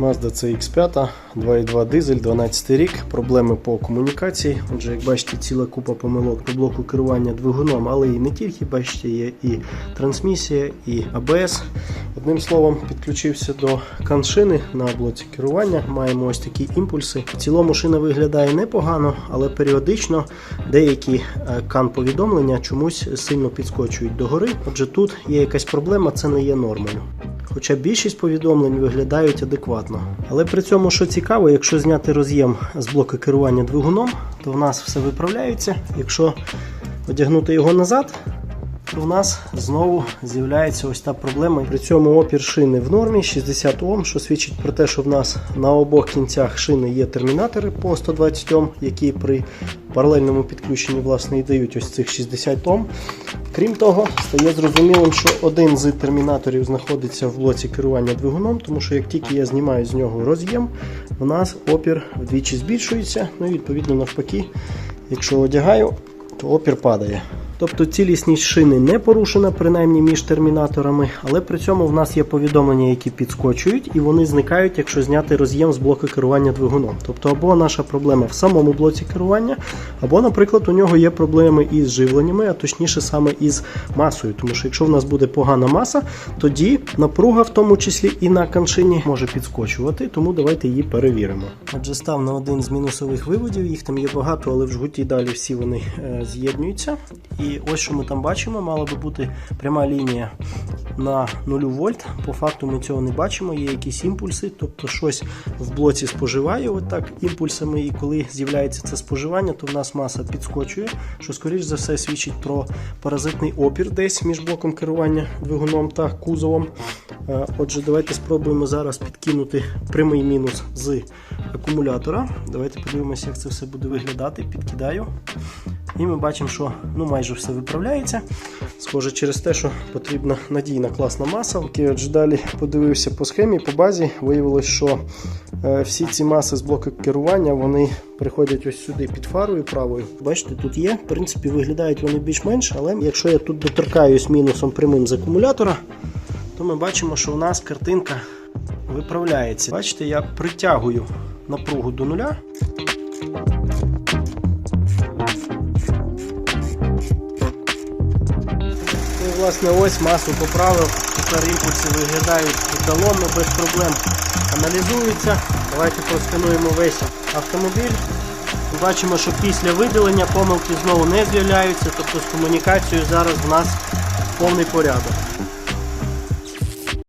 Mazda CX5, 2.2 дизель, 12 рік, проблеми по комунікації. Отже, як бачите, ціла купа помилок по блоку керування двигуном, але і не тільки, бачите, є і трансмісія, і АБС. Одним словом, підключився до каншини на блоці керування. Маємо ось такі імпульси. В цілому шина виглядає непогано, але періодично деякі е, кан-повідомлення чомусь сильно підскочують догори. Отже, тут є якась проблема, це не є нормою. Хоча більшість повідомлень виглядають адекватно. Але при цьому, що цікаво, якщо зняти роз'єм з блоку керування двигуном, то в нас все виправляється. Якщо одягнути його назад, то в нас знову з'являється ось та проблема. При цьому опір шини в нормі 60 Ом, що свідчить про те, що в нас на обох кінцях шини є термінатори по 120 Ом, які при паралельному підключенні власне і дають ось цих 60 Ом. Крім того, стає зрозумілим, що один з термінаторів знаходиться в блоці керування двигуном, тому що як тільки я знімаю з нього роз'єм, у нас опір вдвічі збільшується. Ну і відповідно навпаки, якщо одягаю, то опір падає. Тобто цілісність шини не порушена, принаймні між термінаторами, але при цьому в нас є повідомлення, які підскочують, і вони зникають, якщо зняти роз'єм з блоку керування двигуном. Тобто, або наша проблема в самому блоці керування, або, наприклад, у нього є проблеми із живленнями, а точніше саме із масою. Тому що якщо в нас буде погана маса, тоді напруга, в тому числі і на каншині, може підскочувати, тому давайте її перевіримо. Отже, став на один з мінусових виводів, їх там є багато, але в жгуті далі всі вони е, з'єднуються. І ось що ми там бачимо, мала би бути пряма лінія на 0 вольт. По факту ми цього не бачимо, є якісь імпульси, тобто щось в блоці споживає отак імпульсами, і коли з'являється це споживання, то в нас маса підскочує, що скоріш за все свідчить про паразитний опір десь між блоком керування двигуном та кузовом. Е, Отже, давайте спробуємо зараз підкинути прямий мінус з акумулятора. Давайте подивимося, як це все буде виглядати. Підкидаю. І ми бачимо, що ну, майже все виправляється. Схоже, через те, що потрібна надійна класна маса. Отже, далі подивився по схемі, по базі. Виявилось, що е, всі ці маси з блоку керування вони приходять ось сюди під фарою правою. Бачите, тут є. В принципі, виглядають вони більш-менш, але якщо я тут доторкаюсь мінусом прямим з акумулятора, то ми бачимо, що у нас картинка виправляється. Бачите, я притягую напругу до нуля. Власне, ось масу поправив. Тепер імпульси виглядають еталонно, без проблем аналізуються. Давайте проскануємо весь автомобіль. Бачимо, що після виділення помилки знову не з'являються, тобто з комунікацією зараз в нас повний порядок.